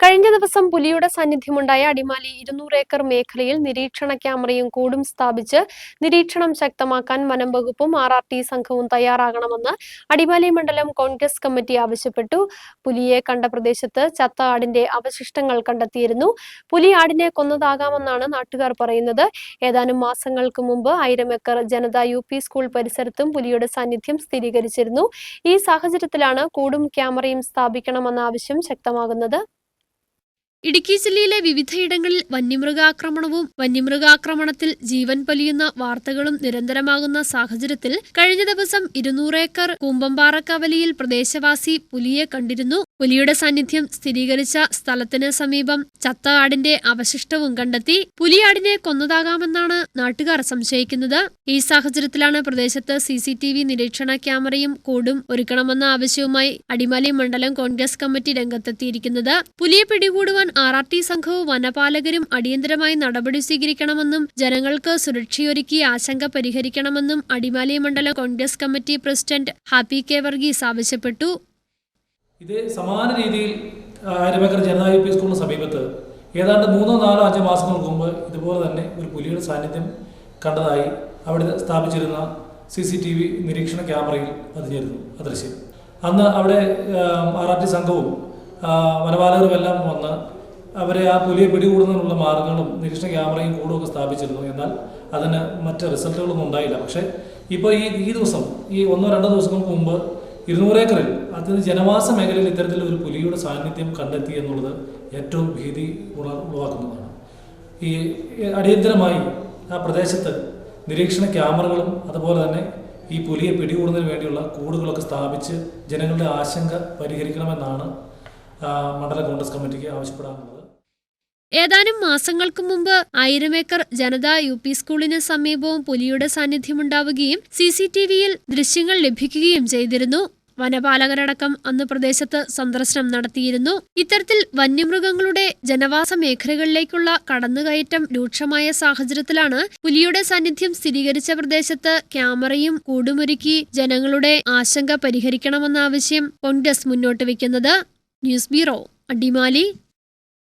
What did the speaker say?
കഴിഞ്ഞ ദിവസം പുലിയുടെ സാന്നിധ്യമുണ്ടായ അടിമാലി ഇരുന്നൂറ് ഏക്കർ മേഖലയിൽ നിരീക്ഷണ ക്യാമറയും കൂടും സ്ഥാപിച്ച് നിരീക്ഷണം ശക്തമാക്കാൻ വനം വകുപ്പും ആർ ആർ ടി സംഘവും തയ്യാറാകണമെന്ന് അടിമാലി മണ്ഡലം കോൺഗ്രസ് കമ്മിറ്റി ആവശ്യപ്പെട്ടു. പുലിയെ കണ്ട പ്രദേശത്ത് ചത്ത ആടിന്റെ അവശിഷ്ടങ്ങൾ കണ്ടെത്തിയിരുന്നു. പുലി ആടിനെ കൊന്നതാകാമെന്നാണ് നാട്ടുകാർ പറയുന്നത്. ഏതാനും മാസങ്ങൾക്ക് മുമ്പ് ആയിരം acre Janatha U P school പരിസരത്തും പുലിയുടെ സാന്നിധ്യം സ്ഥിരീകരിച്ചിരുന്നു. ഈ സാഹചര്യത്തിലാണ് കൂടും ക്യാമറയും സ്ഥാപിക്കണമെന്ന ആവശ്യം ശക്തമാകുന്നത്. ഇടുക്കി ജില്ലയിലെ വിവിധയിടങ്ങളിൽ വന്യമൃഗാക്രമണവും വന്യമൃഗാക്രമണത്തിൽ ജീവൻ പൊലിയുന്ന വാർത്തകളും നിരന്തരമാകുന്ന സാഹചര്യത്തിൽ കഴിഞ്ഞ ദിവസം ഇരുന്നൂറേക്കർ കൂമ്പമ്പാറക്കവലിയിൽ പ്രദേശവാസി പുലിയെ കണ്ടിരുന്നു. പുലിയുടെ സാന്നിധ്യം സ്ഥിരീകരിച്ച സ്ഥലത്തിന് സമീപം ചത്ത ആടിന്റെ അവശിഷ്ടവും കണ്ടെത്തി പുലിയാടിനെ കൊന്നതാകാമെന്നാണ് നാട്ടുകാർ സംശയിക്കുന്നത്. ഈ സാഹചര്യത്തിലാണ് പ്രദേശത്ത് സി നിരീക്ഷണ ക്യാമറയും കൂടും ഒരുക്കണമെന്ന ആവശ്യവുമായി അടിമാലി മണ്ഡലം കോൺഗ്രസ് കമ്മിറ്റി രംഗത്തെത്തിയിരിക്കുന്നത്. പുലിയെ പിടികൂടുവാൻ ആർ ആർ ടി സംഘവും വനപാലകരും അടിയന്തരമായി നടപടി സ്വീകരിക്കണമെന്നും ജനങ്ങൾക്ക് സുരക്ഷയൊരുക്കി ആശങ്ക പരിഹരിക്കണമെന്നും അടിമാലി മണ്ഡലം Congress committee president Happy K Varghese ആവശ്യപ്പെട്ടു. ഇതേ സമാന രീതിയിൽ ആയിരം ഏക്കർ ജനതാ യു പി സ്കൂളിന് സമീപത്ത് ഏതാണ്ട് മൂന്നോ നാലോ അഞ്ചോ മാസങ്ങൾക്ക് മുമ്പ് ഇതുപോലെ തന്നെ ഒരു പുലിയുടെ സാന്നിധ്യം കണ്ടതായി അവിടെ സ്ഥാപിച്ചിരുന്ന സി സി ടി വി നിരീക്ഷണ ക്യാമറയിൽ പതിഞ്ഞിരുന്നു. അദൃശ്യം അന്ന് അവിടെ ആർ ആർ ടി സംഘവും ആ, വനപാലകരുമെല്ലാം വന്ന് അവരെ ആ പുലിയെ പിടികൂടുന്നതിനുള്ള മാർഗങ്ങളും നിരീക്ഷണ ക്യാമറയും കൂടുമൊക്കെ സ്ഥാപിച്ചിരുന്നു. എന്നാൽ അതിന് മറ്റ് റിസൾട്ടുകളൊന്നും ഉണ്ടായില്ല. പക്ഷേ ഇപ്പോൾ ഈ ഈ ദിവസം ഈ ഒന്നോ രണ്ടോ ദിവസങ്ങൾക്ക് മുമ്പ് ഇരുന്നൂറ് ഏക്കറിൽ അതായത് ജനവാസ മേഖലയിൽ ഇത്തരത്തിൽ ഒരു പുലിയുടെ സാന്നിധ്യം കണ്ടെത്തി എന്നുള്ളത് ഏറ്റവും ഭീതി ഉള- ഉളവാക്കുന്നതാണ്. ഈ അടിയന്തരമായി ആ പ്രദേശത്ത് നിരീക്ഷണ ക്യാമറകളും അതുപോലെ തന്നെ ഈ പുലിയെ പിടികൂടുന്നതിന് വേണ്ടിയുള്ള കൂടുകളൊക്കെ സ്ഥാപിച്ച് ജനങ്ങളുടെ ആശങ്ക പരിഹരിക്കണമെന്നാണ് മണ്ഡല കോൺഗ്രസ് കമ്മിറ്റിക്ക് ആവശ്യപ്പെടാനുള്ളത്. ഏതാനും മാസങ്ങൾക്ക് മുമ്പ് ആയിരമേക്കർ ജനത യു പി സ്കൂളിന് സമീപവും പുലിയുടെ സാന്നിധ്യമുണ്ടാവുകയും സി സി ടി വിയിൽ ദൃശ്യങ്ങൾ ലഭിക്കുകയും ചെയ്തിരുന്നു. വനപാലകരടക്കം അന്ന് പ്രദേശത്ത് സന്ദർശനം നടത്തിയിരുന്നു. ഇത്തരത്തിൽ വന്യമൃഗങ്ങളുടെ ജനവാസ മേഖലകളിലേക്കുള്ള കടന്നുകയറ്റം രൂക്ഷമായ സാഹചര്യത്തിലാണ് പുലിയുടെ സാന്നിധ്യം സ്ഥിരീകരിച്ച പ്രദേശത്ത് ക്യാമറയും കൂടുമൊരുക്കി ജനങ്ങളുടെ ആശങ്ക പരിഹരിക്കണമെന്ന ആവശ്യം കോൺഗ്രസ് മുന്നോട്ട് വയ്ക്കുന്നത്. News bureau Adimali.